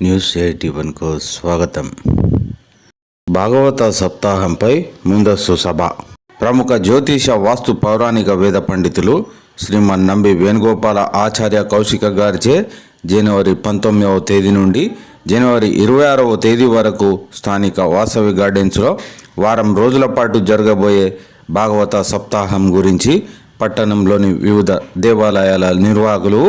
News eighty వన్కు స్వాగతం. భాగవత సప్తాహంపై ముందస్తు సభ. ప్రముఖ జ్యోతిష వాస్తు పౌరాణిక వేద పండితులు శ్రీమన్ నంబి వేణుగోపాల ఆచార్య కౌశిక గారిచే జనవరి పంతొమ్మిదవ తేదీ నుండి జనవరి ఇరవై ఆరవ తేదీ వరకు స్థానిక వాసవి గార్డెన్స్లో వారం రోజుల పాటు జరగబోయే భాగవత సప్తాహం గురించి పట్టణంలోని వివిధ దేవాలయాల నిర్వాహకులు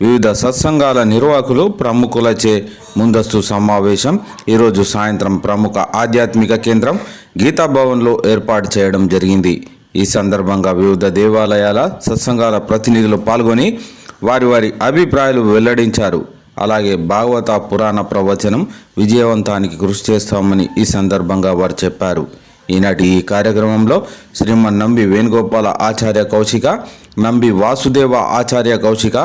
వివిధ సత్సంగాల నిర్వాహకులు ప్రముఖులచే ముందస్తు సమావేశం. ఈరోజు సాయంత్రం ప్రముఖ ఆధ్యాత్మిక కేంద్రం గీతాభవన్లో ఏర్పాటు చేయడం జరిగింది. ఈ సందర్భంగా వివిధ దేవాలయాల సత్సంగాల ప్రతినిధులు పాల్గొని వారి వారి అభిప్రాయాలు వెల్లడించారు. అలాగే భాగవత పురాణ ప్రవచనం విజయవంతానికి కృషి చేస్తామని ఈ సందర్భంగా వారు చెప్పారు. ఈనాటి ఈ కార్యక్రమంలో శ్రీమన్ నంబి వేణుగోపాల ఆచార్య కౌశిక నంబి వాసుదేవ ఆచార్య కౌశిక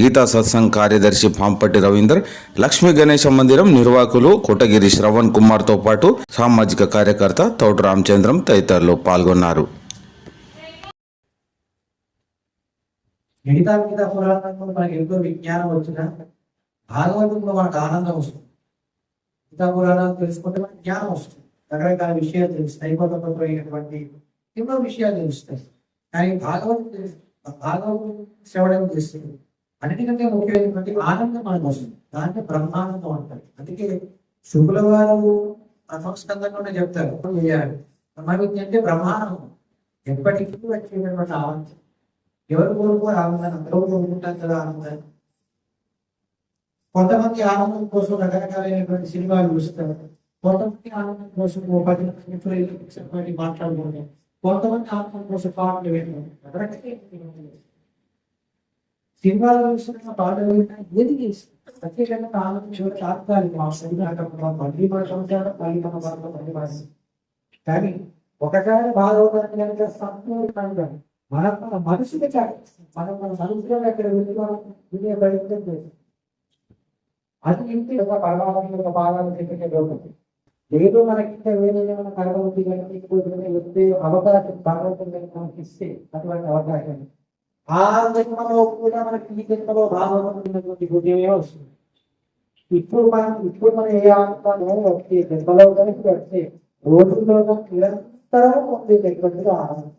గీతా సత్సంగ్ కార్యదర్శి పాంపట్టి రవీందర్ లక్ష్మీ గణేశ మందిరం నిర్వాహకులు కోటగిరి శ్రవణ్ కుమార్తో పాటు సామాజిక కార్యకర్త తోట రామచంద్రం తదితరులు పాల్గొన్నారు. మిగతా మిగతా పురాణంలో మనకి ఎంతో విజ్ఞానం వచ్చిన భాగవతంలో మనకు ఆనందం వస్తుంది. మిగతా పురాణాలు తెలుసుకుంటే మనకి జ్ఞానం వస్తుంది. రకరకాల విషయాలు తెలుస్తాయి కొత్త కొత్త ఎన్నో విషయాలు తెలుస్తాయి. కానీ భాగవతం తెలుసు. భాగవతం శ్రవణం చేస్తుంది. అన్నిటికంటే ముఖ్యమైనటువంటి ఆనందం మనకు వస్తుంది. దాంట్లో బ్రహ్మానందం అంటారు. అందుకే శుభుల వారు ప్రథమ స్కందంలోనే చెప్తారు బ్రహ్మవిద్య అంటే బ్రహ్మానందం. ఎప్పటికీ వచ్చేటటువంటి ఆనందం. ఎవరు కోరుకోరు ఆనందాన్ని అందరూ కోరుకుంటారు కదా ఆనందాన్ని కొంతమంది ఆనందం కోసం రకరకాలైనటువంటి సినిమాలు చూస్తారు. కొంతమంది ఆనందం కోసం ఓ పది నిమిషాలు మాట్లాడుకుంటారు. కొంతమంది ఆనందం కోసం పాటలు వింటారు సినిమాలు చూస్తున్న పాటలు వింటారు ఏది ప్రత్యేకంగా ఆనందం చివరికి తాత్కాలిక అవసరం మళ్ళీ మన సంవత్సరాలు మళ్ళీ మన భారత మళ్ళీ మన కానీ ఒకసారి భాగవతాన్ని కనుక సంపూర్ణంగా మన మన మనసుకి మనం మన మనసులో ఎక్కడ వెళ్ళి మనం వినే ప్రయత్నం చేస్తాం అది ఇంటి ఒక పరమాత్మ ఒక భాగాలు చెప్పే లోకం ఏదో మనకి వేరే ఏమైనా కలవద్ది కానీ వస్తే అవకాశం భగవంతుని మనకి ఇస్తే అటువంటి అవకాశం. ఆ జన్మలో కూడా మనకి ఈ జన్మలో భాగవతున్నటువంటి హృదయమే వస్తుంది? ఇప్పుడు మనం ఇప్పుడు మనం ఏ ఆనందాన్ని వచ్చే జన్మలో కానీ వచ్చే రోజుల్లో కానీ నిరంతరం పొందేటటువంటిది ఆనందం.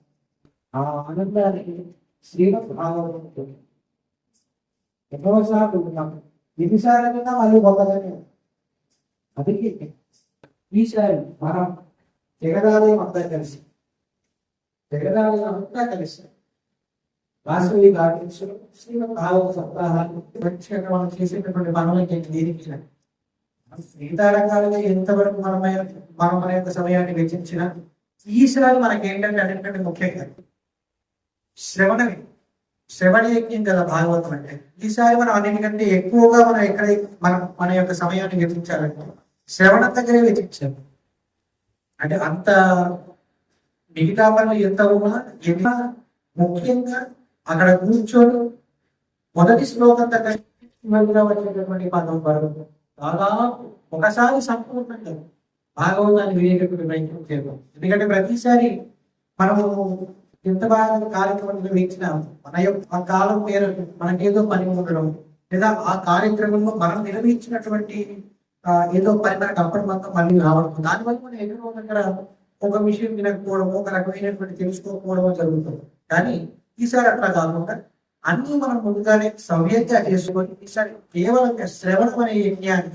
ఆ ఆనందానికి శ్రీమద్ భాగవతం ఎన్నోసార్లు ఉన్నాం ఎన్నిసార్లు మళ్ళీ పొందగానే అందుకే ఈసారి మనం జగదాలయం అంతా కలిసి జగదాలయం అంతా కలిసి వాసవి గార్డెన్స్ శ్రీమద్ సప్తాహాలు ప్రత్యేకంగా మనం చేసేటటువంటి పనులకి దీనికి సీతారంగాలుగా ఎంతవరకు మనమైన మనం మన యొక్క సమయాన్ని వెచ్చించిన ఈశ్వరాలు మనకి ఏంటంటే అన్నింటికంటే ముఖ్యంగా శ్రవణమే శ్రవణ యజ్ఞం కదా భాగవతం అంటే. ఈసారి మనం అన్నిటికంటే ఎక్కువగా మనం ఎక్కడ మనం మన యొక్క సమయాన్ని వెచ్చించాలంటే శ్రవణం దగ్గరే వెచ్చించాము అంటే అంత మిగతా పనులు ఎంత ఉన్నా ఎంత ముఖ్యంగా అక్కడ కూర్చొని మొదటి శ్లోకం దగ్గర వచ్చేటటువంటి పదం వరకు దాదాపు ఒకసారి సంపూర్ణంగా భాగవతాన్ని వినేటటువంటి ప్రయత్నం చేద్దాం. ఎందుకంటే ప్రతిసారి మనము ఎంత బాగా కార్యక్రమం నిర్వహించినా మన యొక్క ఆ కాలం పేరు మనకేదో పని ఉండడం లేదా ఆ కార్యక్రమంలో మనం నిర్వహించినటువంటి ఏదో పని మనకు అప్పటి మళ్ళీ రావడం దానివల్ల మనం ఎన్నో దగ్గర ఒక విషయం వినకపోవడం ఒక రకమైనటువంటి తెలుసుకోకపోవడం జరుగుతుంది. కానీ ఈసారి అట్లా కాకుండా అన్ని మనం ముందుగానే సవ్యంగా చేసుకొని ఈసారి కేవలం శ్రవణం అనే యజ్ఞాన్ని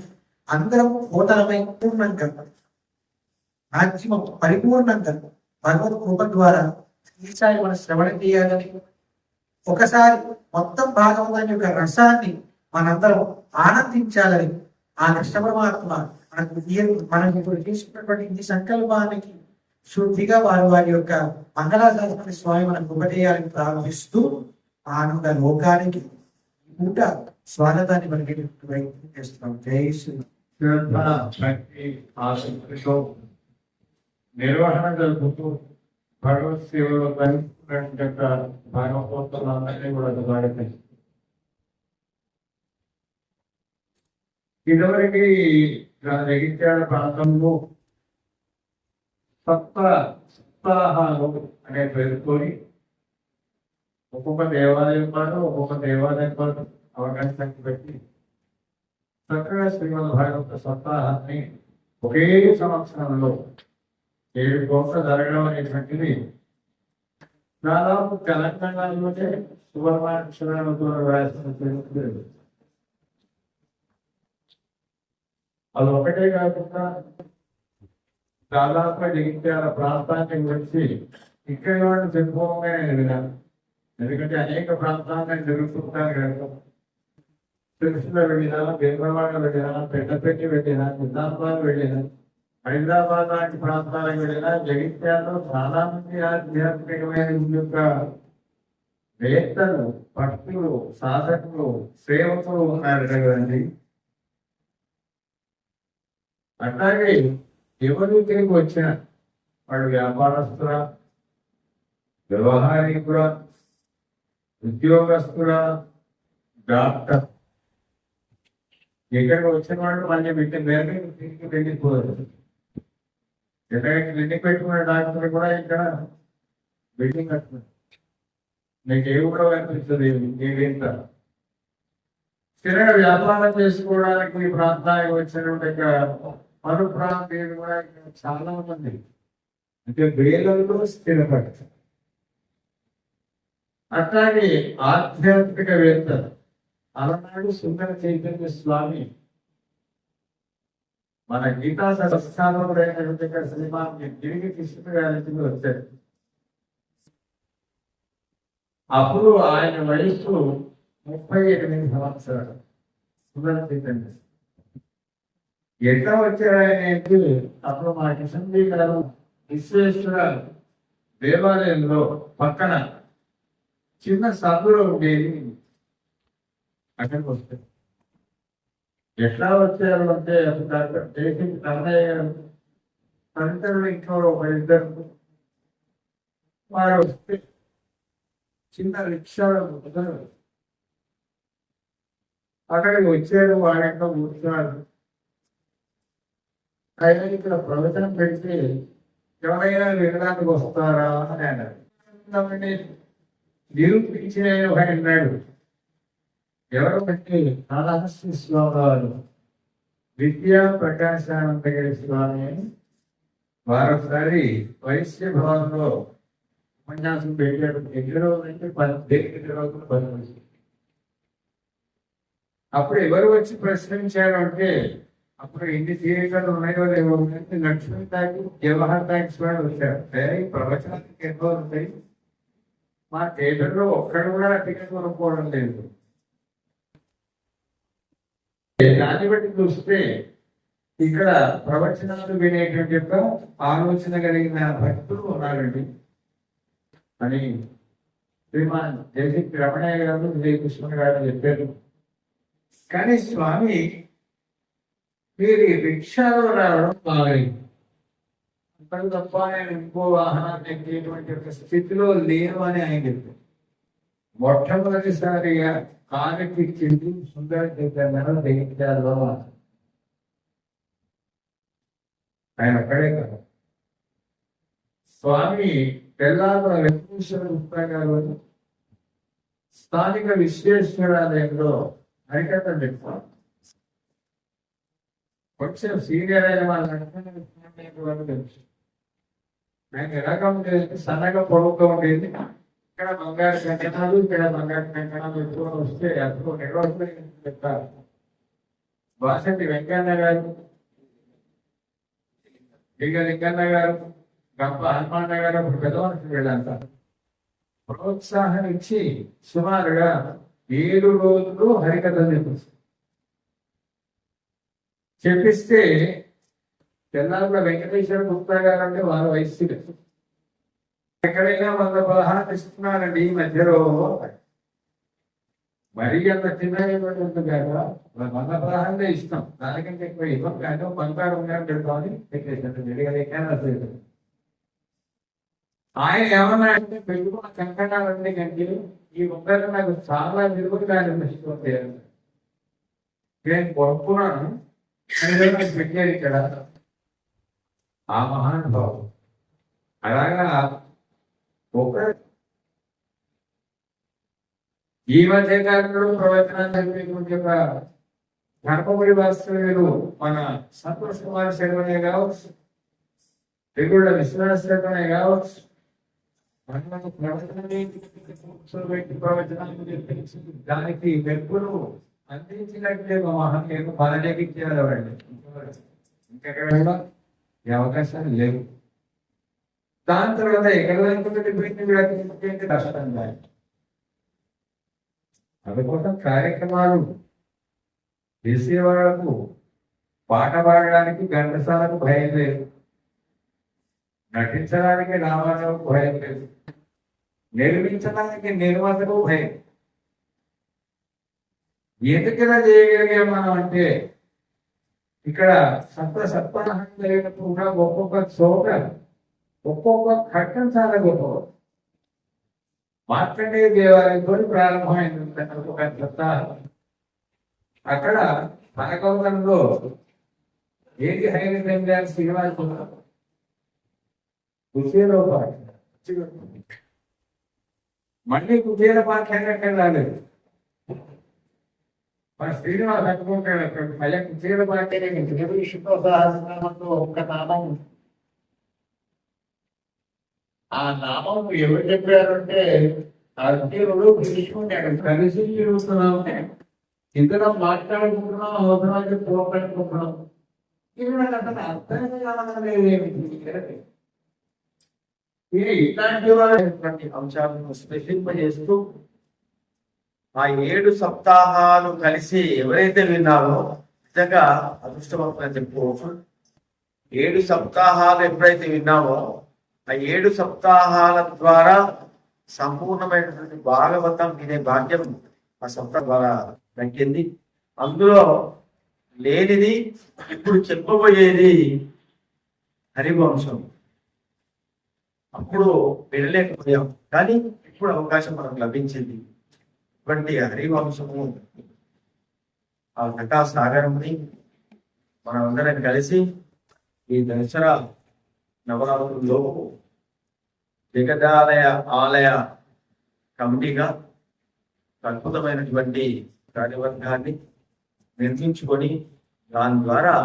అందరం పూర్ణం పూర్ణంగా మాక్సిమం పరిపూర్ణంగా భగవత్ కృప ద్వారా ఈసారి మనం శ్రవణం చేయాలని ఒకసారి మొత్తం భాగవతం యొక్క రసాన్ని మనందరం ఆనందించాలని ఆ కృష్ణ పరమాత్మ మనకు ఈ- మనం ఇప్పుడు తీసుకున్నటువంటి ఈ సంకల్పానికి శుద్ధిగా వారు వారి యొక్క మంగళాశాస్త్రి స్వామి మనకు ఉపదేయాలని ప్రారంభిస్తూ ఆనంద లోకానికి పూట స్వాగతాన్ని మనకి ప్రయత్నం చేస్తున్నాం జై శ్రీ నిర్వహణ జరుపుతూ భగవత్ సేవలో కలుపుకున్నటువంటి యొక్క భాగవతులందరినీ కూడా ఇదివరకు జగిత్యాల ప్రాంతంలో సప్త సప్తాహాలు అనే పేరుతోని ఒక్కొక్క దేవాలయం పాటు ఒక్కొక్క దేవాలయం పాటు అవకాశాన్ని పెట్టి చక్కగా శ్రీమద్ భాగవత సప్తాహాన్ని ఒకే సంవత్సరంలో ఏడు కోట్ల జరగడం అనేటువంటిది దాదాపు తెలంగాణలోనే సువర్ణాక్షరాలతో రాసినటువంటి అది ఒకటే కాకుండా దాదాపు జగిత్యాల ప్రాంతాన్ని గురించి ఇక్కడ వాళ్ళు చెప్పుకోగానే ఎదిగాను ఎందుకంటే అనేక ప్రాంతాలను జరుగుతుంటారు కనుక తెలుసులో వెళ్ళినా భీమవాడ వెళ్ళినా పెద్దపెట్టి వెళ్ళినా నిజామాబాద్ వెళ్ళినా హైదరాబాద్ లాంటి ప్రాంతాలకు వెళ్ళినా జగిత్యాలలో చాలా మంది ఆధ్యాత్మికమైన యొక్క వేత్తలు భక్తులు సాధకులు సేవకులు ఉన్నారు కదండి. అట్లాగే ఎవరు తిరిగి వచ్చిన వాడు వ్యాపారస్తుల వ్యవహారికుల ఉద్యోగస్తుల డాక్టర్. ఇక్కడికి వచ్చిన వాళ్ళు మళ్ళీ బిడ్డ మేరకు తిరిగి వెళ్ళిపోదు ఎక్కడికి క్లినిక్ పెట్టుకున్న డాక్టర్ కూడా ఇక్కడ బిల్డింగ్ కట్టుకున్నారు నీకు ఏ కూడా కనిపిస్తుంది? నీవేంత స్థిరంగా వ్యాపారం చేసుకోవడానికి ఈ ప్రాంతానికి వచ్చినటువంటి మరో ప్రాంతీయులు కూడా చాలా మంది అంటే వేలల్లో స్థిరపడతారు అట్లాగే ఆధ్యాత్మికవేత్త అలనాడు సుందర చైతన్య స్వామి మన గీతా ఇక్కడ శ్రీమాన్ తిరిగి గారికి వచ్చారు. అప్పుడు ఆయన వయసు ముప్పై ఎనిమిది సంవత్సరాలు సుందర చైతన్య ఎట్లా వచ్చారు అప్పుడు మా కిషన్ గారు విశ్వేశ్వర దేవాలయంలో పక్కన చిన్న సందులో ఉండేది. అక్కడికి వస్తారు ఎట్లా వచ్చారు అంటే అసలు డాక్టర్ దేశం కన్నయ్య గారు తదితరులు ఇంట్లో ఒక ఇద్దరు వారు వస్తే చిన్న రిక్షాలో అక్కడికి వచ్చారు వచ్చాడు యొక్క కూర్చున్నాడు అయినా ఇక్కడ ప్రవచనం పెట్టి ఎవరైనా వినడానికి వస్తారా అని అన్నాడు నిరూపించిన అన్నాడు. ఎవరు బట్టి కాళహస్తి శ్లోకాలు. విద్యా ప్రకాశానందగిరి స్వామి అని. వారొకసారి వైశ్య భవన్లో ఉపన్యాసం పెట్టాడు. ఎన్ని రోజులు అంటే పది పద్దెనిమిది రోజులు? పది రోజులు. అప్పుడు ఎవరు వచ్చి ప్రశ్నించారు అంటే అప్పుడు ఇన్ని థియేటర్లు ఉన్నాయో లేవో అంటే లక్ష్మీ తాకి జవహర్ థ్యాంక్స్ వాళ్ళు వచ్చారు. "ఏ, ఈ ప్రవచనానికి ఎన్నో ఉంటాయి మా థియేటర్లో ఒక్కడు కూడా టికెట్ కొనుక్కోవడం లేదు. దాన్ని బట్టి చూస్తే ఇక్కడ ప్రవచనాలు వినేటువంటి యొక్క ఆలోచన కలిగిన భక్తులు ఉన్నారండి. అని శ్రీమాన్ జయశ్రీ రమణయ్య గారు విజయకృష్ణ గారు చెప్పారు. కానీ స్వామి మీరు ఈ రిక్షాలో రావడం బాగైంది అంతకు తప్ప నేను ఇంకో వాహనాన్ని ఎక్కేటువంటి ఒక స్థితిలో లేను అని ఆయన చెప్పారు. మొట్టమొదటిసారిగా కానికి చెంది సుందర చైతన్యం దేశాల్లో ఆయన అక్కడే కాదు. స్వామి తెల్లారు వెంకటేశ్వర గుప్తా గారు స్థానిక విశ్వేశ్వరాలయంలో హరికథ చెప్పారు కొంచెం సీనియర్ అయిన వాళ్ళు తెలుసు. ఆయన ఎలాగ ఉండేది సన్నగా పొడవుగా ఉండేది? ఇక్కడ బంగారు కంకణాలు ఇక్కడ బంగారు కంకణాలు ఎక్కువ వస్తే అప్పుడు నిర్వహణ చెప్తారు బాసంటి వెంకన్న గారు దిగ లింగన్న గారు గంప హనుమాన్న గారు అప్పుడు పెద్దవాళ్ళకి వెళ్ళంతా ప్రోత్సాహం ఇచ్చి సుమారుగా ఏడు రోజులు హరికథలు చెప్పిస్తారు చెప్పిస్తే తెల్లారులో వెంకటేశ్వర గుప్తా గారు అంటే వారి వయస్సు ఎక్కడైనా వంద పదహారు ఇస్తున్నారండి ఈ మధ్యలో. మరీ అంత చిన్నటువంటి ఉంటుంది కదా వంద పదహారులే ఇస్తాం దానికంటే ఎక్కువ ఇవ్వం కానీ బంగారు ఉందని వెంకటేశ్వర పెట్టేసారు విడిగా ఆయన ఏమన్నా అంటే పెట్టుకున్న కంకణాలన్నీ కంటే ఈ ఒక్కరు నాకు చాలా విలువగా అనిపిస్తుంది నేను కొనుక్కున్నాను. పెట్టారు ఇక్కడ. ఆ మహానుభావుడు. అలాగా ఒక ఈ మధ్య కాలంలో ప్రవచనాలు చదివేటువంటి ఒక ధర్మపురి వాస్తవ్యులు మన సంతోష్ కుమార్ శర్మనే కావచ్చు తెగుళ్ళ విశ్వనాథ శర్మనే కావచ్చు మనము ప్రవచనాన్ని కూర్చోబెట్టి ప్రవచనాలు చెప్పించి దానికి మెప్పులు అందించినట్లే మా మహనీయులు మనలేకిచ్చారు వాళ్ళు ఇంకెక్కడ ఈ అవకాశాలు లేవు దాని తర్వాత ఎక్కడ వెళ్తుంటే వీటిని వ్యాఖ్యించే కష్టం దాన్ని అందుకోసం కార్యక్రమాలు చేసేవాళ్ళకు పాట పాడడానికి ఘంటసాలకు భయం లేదు నటించడానికి రామారావుకు భయం లేదు. నిర్మించడానికి నిర్మాతకు భయం. ఎందుకు చేయగలిగాం మనం అంటే ఇక్కడ సత్వ సత్వనహం జరిగినప్పుడు కూడా ఒక్కొక్క చోట ఒక్కొక్క ఘట్టం చాలా గొప్ప మార్కండేయ దేవాలయంతో ప్రారంభమైంది. ఒక చెత్త అక్కడ పనకొండంలో ఏది హైలైట్ అయింది అని కుచేలో పాట మళ్ళీ కుచేల పాట ఎక్కడ రాలేదు? మన శ్రీనివాస్ అనుకుంటాడు అక్కడ. మళ్ళీ కుచేల పాట విష్ణు సహస్రనామంలో ఒక్క నామం. ఆ నామం ఎవరు చెప్పారంటే అర్జునుడు భీష్ముడు. కలిసి తిరుగుతున్నాం ఇద్దరం మాట్లాడుకుంటున్నాం అవసరానికి పోగొట్టుకుంటున్నాం. ఇది నాకు అసలు అర్థం కాలేదు ఇది ఇట్లాంటి వాళ్ళటువంటి అంశాలను చేస్తూ ఆ ఏడు సప్తాహాలు కలిసి ఎవరైతే విన్నారో నిజంగా అదృష్టవంతులని చెప్పుకోవచ్చు. ఏడు సప్తాహాలు ఎప్పుడైతే విన్నామో ఆ ఏడు సప్తాహాల ద్వారా సంపూర్ణమైనటువంటి భాగవతం వినే భాగ్యం ఆ సప్త ద్వారా దక్కింది. అందులో లేనిది ఇప్పుడు చెప్పబోయేది హరివంశం. అప్పుడు వెళ్ళలేకపోయాం కానీ ఇప్పుడు అవకాశం మనకు లభించింది. ఇటువంటి హరివంశము ఆ కథా సాగరంని మనం కలిసి ఈ దసరా నవరాత్రుల్లో జగదాలయ ఆలయ కమిటీగా అద్భుతమైనటువంటి కార్యవర్గాన్ని నిర్మించుకొని దాని ద్వారా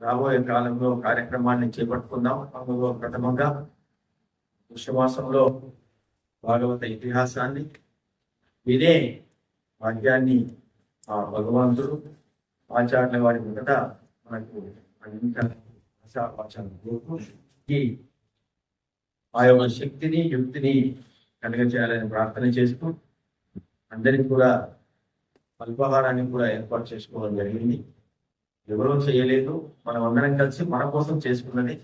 రాబోయే కాలంలో కార్యక్రమాన్ని చేపట్టుకుందాం. అందులో ప్రథమంగా విశ్వమాసంలో భాగవత ఇతిహాసాన్ని వినే వాక్యాన్ని ఆ భగవంతుడు ఆచార్య వారి మొదట మనకు అందించాలని ఈ ఆ యొక్క శక్తిని యుక్తిని కలిగజేయాలని ప్రార్థన చేస్తూ అందరికీ కూడా అల్పాహారాన్ని కూడా ఏర్పాటు చేసుకోవడం జరిగింది. ఎవరూ చేయలేదు. మనం అందరం కలిసి మన కోసం చేసుకున్నది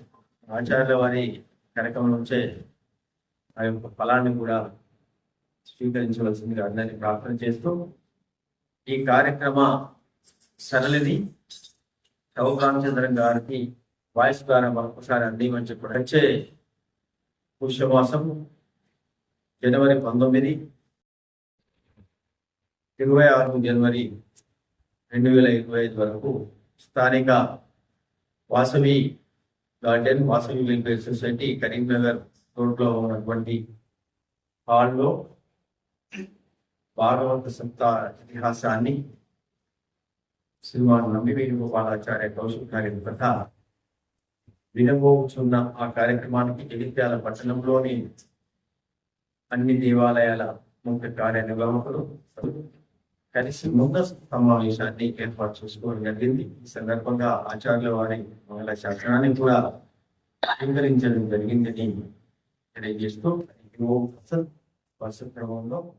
ఆచార్యుల వారి కనకం నుంచే ఆ యొక్క ఫలాన్ని కూడా స్వీకరించవలసిందిగా అందరినీ ప్రార్థన చేస్తూ ఈ కార్యక్రమ సరళిని రామచంద్రం గారికి వాయిస్ ద్వారా మరొకసారి అందిమని చెప్పి వచ్చే పుష్యమాసం జనవరి పంతొమ్మిది ఇరవై ఆరు జనవరి రెండు వేల ఇరవై ఐదు వరకు స్థానిక Vasavi garden Vasavi welfare society Karimnagar రోడ్లో ఉన్నటువంటి హాల్లో భాగవంత సప్త ఇతిహాసాన్ని శ్రీమాన్ నమ్మివేణి గోపాలాచార్య కౌశిక్ గారి కథ వినబోచున్న ఆ కార్యక్రమానికి ఎగిత్యాల పట్టణంలోని అన్ని దేవాలయాల ముఖ్య కార్యనిర్వాహకులు కలిసి ముందస్తు సమావేశాన్ని ఏర్పాటు చేసుకోవడం జరిగింది. ఈ సందర్భంగా ఆచార్యుల వారి మంగళ శాసనాన్ని కూడా స్వీకరించడం జరిగిందని తెలియజేస్తూ పర్సన్ క్రమంలో